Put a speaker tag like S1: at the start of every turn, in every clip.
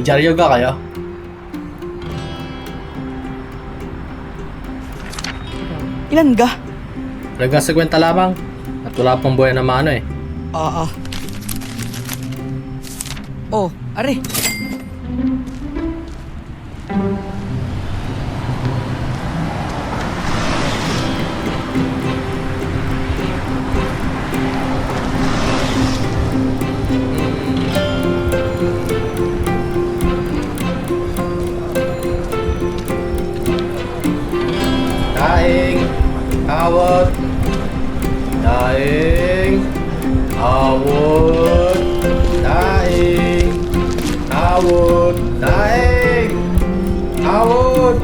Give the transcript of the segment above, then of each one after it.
S1: May dyaryo ka kayo?
S2: Ilan ga?
S1: Halagang 50 lamang. At wala pang buhay na mano eh.
S2: Oo. Oh, are.
S1: Daing, awot, daing, awot, daing, awot.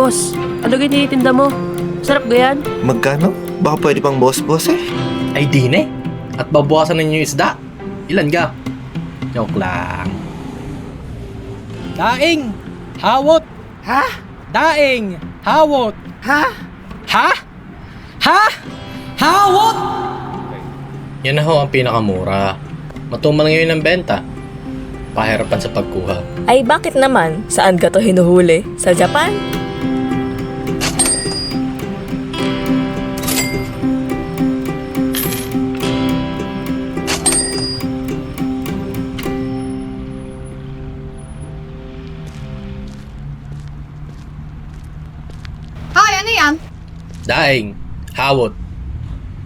S3: Boss, ano ganyan tinitinda mo? Sarap ba yan?
S4: Magkano? Baka pwede pang boss-boss eh.
S1: Ay di na eh. At babawasan ninyo yung isda. Ilan ka? Joke lang.
S5: Daing! Hawot!
S2: Ha?
S5: Daing! Hawot!
S2: Ha?
S5: Ha? Ha? Hawot!
S1: Yan na ho ang pinakamura. Matumal ngayon ang benta. Pahirapan sa pagkuha.
S3: Ay bakit naman? Saan ka to hinuhuli? Sa Japan?
S1: Daing, hawot.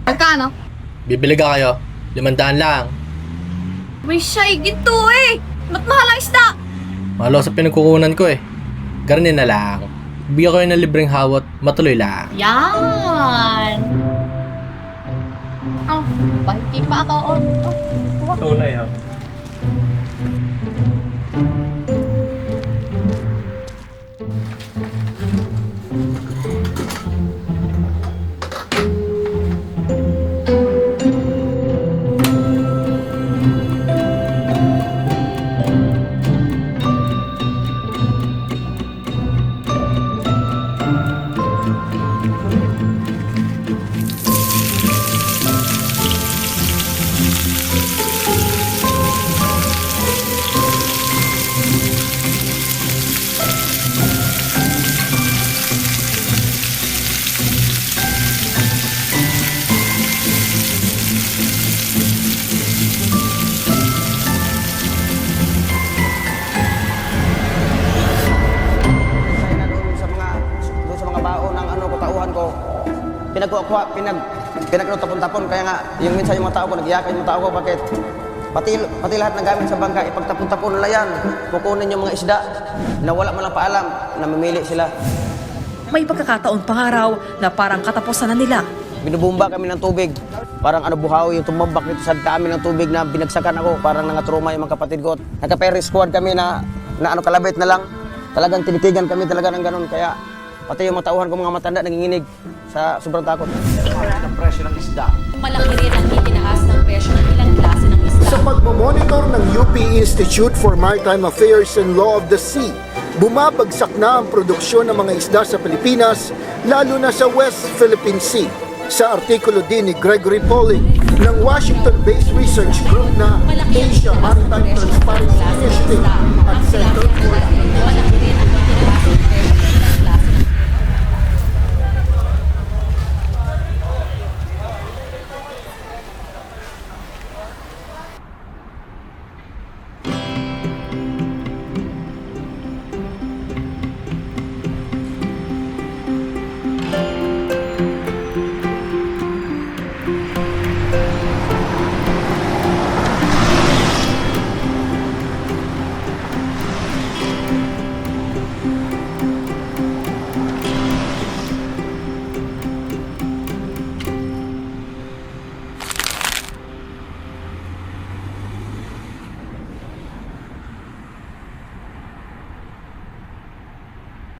S6: Magkano?
S1: Bibili ka kayo. Limandaan lang.
S6: May shy ginto eh! Ba't mahal ang isda?
S1: Malo sa pinagkukunan ko eh. Garnin na lang. Bigyan ko yun ng libreng hawot, matuloy lang.
S6: Yan! Oh, bahiti pa ako. Oh, oh.
S1: Tunay ha.
S7: Ko pinagkuha pinag pinagtapon-tapon kaya nga yung minsan yung mga tao ko nagyakan yung tao ko bakit? Pati pati lahat ng gamit sa bangka ipagtapon-tapon nila yan. Kukunin yung mga isda na wala man lang paalam namimili sila.
S8: May pagkakataon pa nga raw na parang katapusan na nila.
S7: binubumba kami ng tubig. Parang ano buhaw yung tumambak dito sa kami ng tubig na binagsakan ako. Parang nangatruma yung mga kapatid ko. Nagka squad kami na na ano kalabit na lang. Talagang tinitigan kami talaga ng ganun. Kaya pati yung mga tauhan ko mga matanda nanginginig sa sobrang takot
S9: Malaki rin ang itinaas ng presyo ng ilang klase ng isda.
S10: Sa pagmamonitor ng UP Institute for Maritime Affairs and Law of the Sea, bumabagsak na ang produksyon ng mga isda sa Pilipinas, lalo na sa West Philippine Sea. Sa artikulo din ni Gregory Polling ng Washington-based research group na Asia Maritime Transparency Initiative at Center for
S9: ang